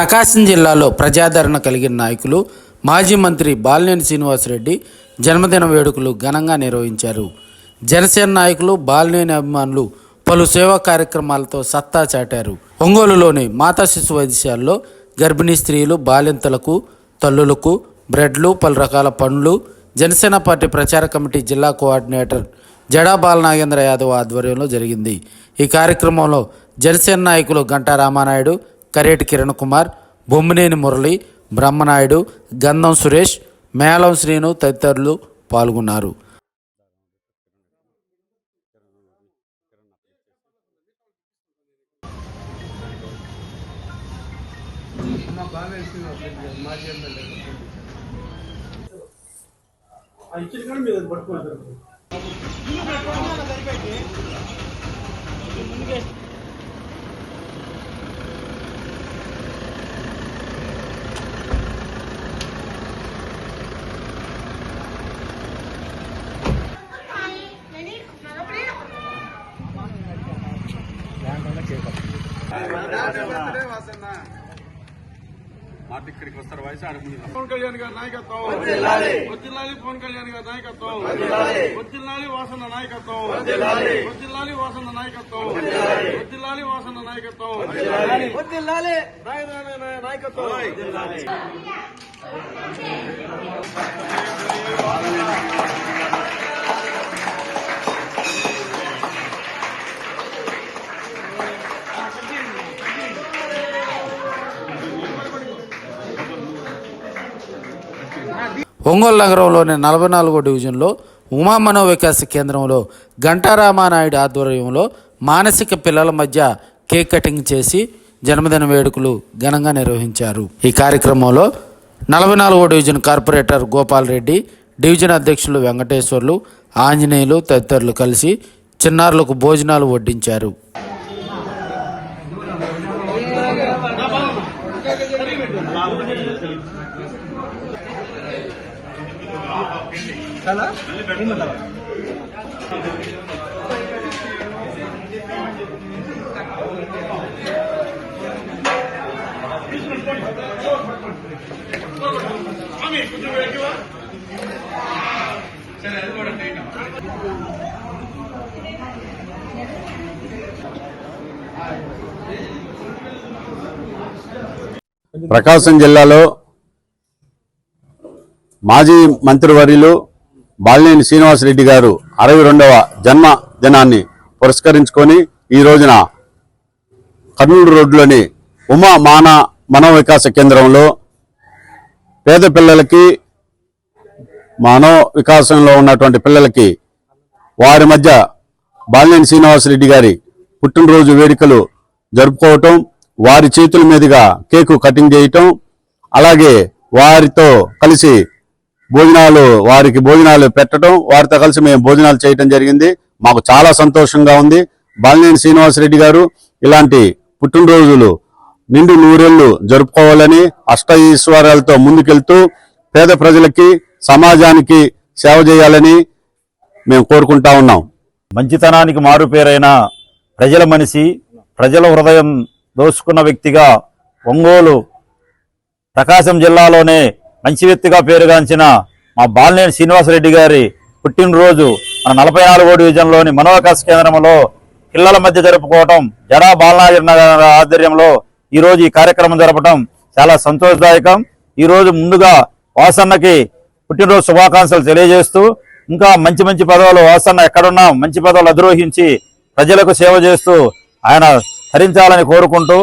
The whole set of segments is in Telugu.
ప్రకాశం జిల్లాలో ప్రజాదరణ కలిగిన నాయకులు మాజీ మంత్రి బాలినేని శ్రీనివాసరెడ్డి జన్మదిన వేడుకలు ఘనంగా నిర్వహించారు. జనసేన నాయకులు బాలినేని అభిమానులు పలు సేవా కార్యక్రమాలతో సత్తా చాటారు. ఒంగోలులోని మాతా శిశు వైద్యశాలలో గర్భిణీ స్త్రీలు బాలింతలకు తల్లులకు బ్రెడ్లు పలు రకాల పండ్లు జనసేన పార్టీ ప్రచార కమిటీ జిల్లా కోఆర్డినేటర్ జడా బాలనాగేంద్ర యాదవ్ ఆధ్వర్యంలో జరిగింది. ఈ కార్యక్రమంలో జనసేన నాయకులు గంటా రామానాయుడు కరేటి కిరణ్ కుమార్ బొమ్మినేని మురళి బ్రహ్మనాయుడు గంధం సురేష్ మేళం శ్రీను తదితరులు పాల్గొన్నారు. మాట ఇక్కడికి వస్తారు వయసు ఆడుకుంది పవన్ కళ్యాణ్ గారి నాయకత్వం. వజ్జిల్లాలి. పవన్ కళ్యాణ్ గారి నాయకత్వం. వజ్జిల్లాలి. వాసన నాయకత్వం. వజ్జిల్లాలి. వాసన నాయకత్వం. వజ్జిల్లాలి. వాసన నాయకత్వం. వజ్జిల్లాలి. నాయకత్వం. ఒంగోలు నగరంలోని నలభై నాలుగో డివిజన్లో ఉమా మనోవికాస కేంద్రంలో గంటారామానాయుడు ఆధ్వర్యంలో మానసిక పిల్లల మధ్య కేక్ కటింగ్ చేసి జన్మదిన వేడుకలు ఘనంగా నిర్వహించారు. ఈ కార్యక్రమంలో నలభై నాలుగో division corporator Gopal Reddy division అధ్యక్షులు వెంకటేశ్వర్లు ఆంజనేయులు తదితరులు కలిసి చిన్నారులకు భోజనాలు వడ్డించారు. చాలా సరే అది కూడా ప్రకాశం జిల్లాలో మాజీ మంత్రివర్యులు బాలినేని శ్రీనివాసరెడ్డి గారు అరవై రెండవ జన్మదినాన్ని పురస్కరించుకొని ఈ రోజున కర్నూలు రోడ్లోని ఉమా మాన మనో వికాస కేంద్రంలో పేద పిల్లలకి మనో వికాసంలో ఉన్నటువంటి పిల్లలకి వారి మధ్య బాలినేని శ్రీనివాసరెడ్డి గారి పుట్టినరోజు వేడుకలు జరుపుకోవటం వారి చేతుల మీదుగా కేకు కటింగ్ చేయటం అలాగే వారితో కలిసి భోజనాలు వారికి భోజనాలు పెట్టడం వారితో కలిసి మేము భోజనాలు చేయటం జరిగింది. మాకు చాలా సంతోషంగా ఉంది. బాలినేని శ్రీనివాసరెడ్డి గారు ఇలాంటి పుట్టినరోజులు నిండు నూరేళ్ళు జరుపుకోవాలని అష్ట ఈశ్వరాలతో ముందుకెళ్తూ పేద ప్రజలకి సమాజానికి సేవ చేయాలని మేము కోరుకుంటా ఉన్నాం. మంచితనానికి మారుపేరైన ప్రజల మనిషి ప్రజల హృదయం దోసుకున్న వ్యక్తిగా ఒంగోలు ప్రకాశం జిల్లాలోనే మంచి వ్యక్తిగా పేరుగాంచిన మా బాలినేని శ్రీనివాసరెడ్డి గారి పుట్టినరోజు మన నలభై నాలుగో డివిజన్లోని మనోవకాశ కేంద్రంలో పిల్లల మధ్య జరుపుకోవటం జడా బాలనాగర్ నగర్ ఆధ్వర్యంలో ఈరోజు ఈ కార్యక్రమం జరపడం చాలా సంతోషదాయకం. ఈరోజు ముందుగా వాసన్నకి పుట్టినరోజు శుభాకాంక్షలు తెలియజేస్తూ ఇంకా మంచి మంచి పదవులు వాసన్న ఎక్కడున్నా మంచి పదవులు అధిరోహించి ప్రజలకు సేవ చేస్తూ ఆయన హరించాలని కోరుకుంటూ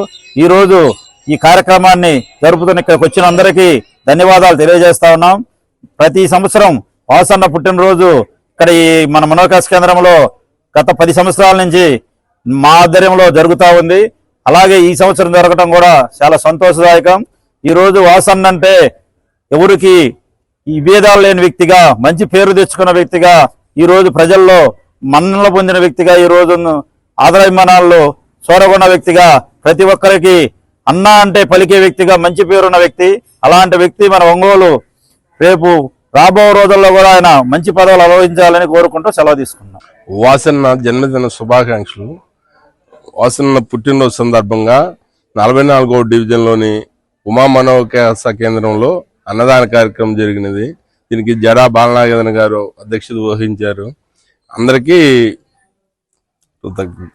ఈరోజు ఈ కార్యక్రమాన్ని జరుపుతున్న ఇక్కడికి వచ్చిన అందరికీ ధన్యవాదాలు తెలియజేస్తా ఉన్నాం. ప్రతి సంవత్సరం వాసన్న పుట్టినరోజు ఇక్కడ ఈ మన మనోకాశ కేంద్రంలో గత పది సంవత్సరాల నుంచి మా ఆధ్వర్యంలో జరుగుతూ ఉంది. అలాగే ఈ సంవత్సరం జరగడం కూడా చాలా సంతోషదాయకం. ఈరోజు వాసన్న అంటే ఎవరికి ఈ భేదాలు లేని వ్యక్తిగా మంచి పేరు తెచ్చుకున్న వ్యక్తిగా ఈ రోజు ప్రజల్లో మన్నలు పొందిన వ్యక్తిగా ఈ ఆదరాభిమానాల్లో చూరగొన్న వ్యక్తిగా ప్రతి ఒక్కరికి అన్న అంటే పలికే వ్యక్తిగా మంచి పేరున్న వ్యక్తి అలాంటి వ్యక్తి మన ఒంగోలు రేపు రాబో రోజుల్లో కూడా ఆయన మంచి పదవులు అనుభవించాలని కోరుకుంటూ సెలవు తీసుకున్నాం. వాసన్న జన్మదిన శుభాకాంక్షలు. వాసన్న పుట్టినరోజు సందర్భంగా నలభై నాలుగో డివిజన్లోని ఉమా మనోవికాస కేంద్రంలో అన్నదాన కార్యక్రమం జరిగినది. దీనికి జడా బాలనాగేంద్ర గారు అధ్యక్షత వహించారు. అందరికీ కృతజ్ఞత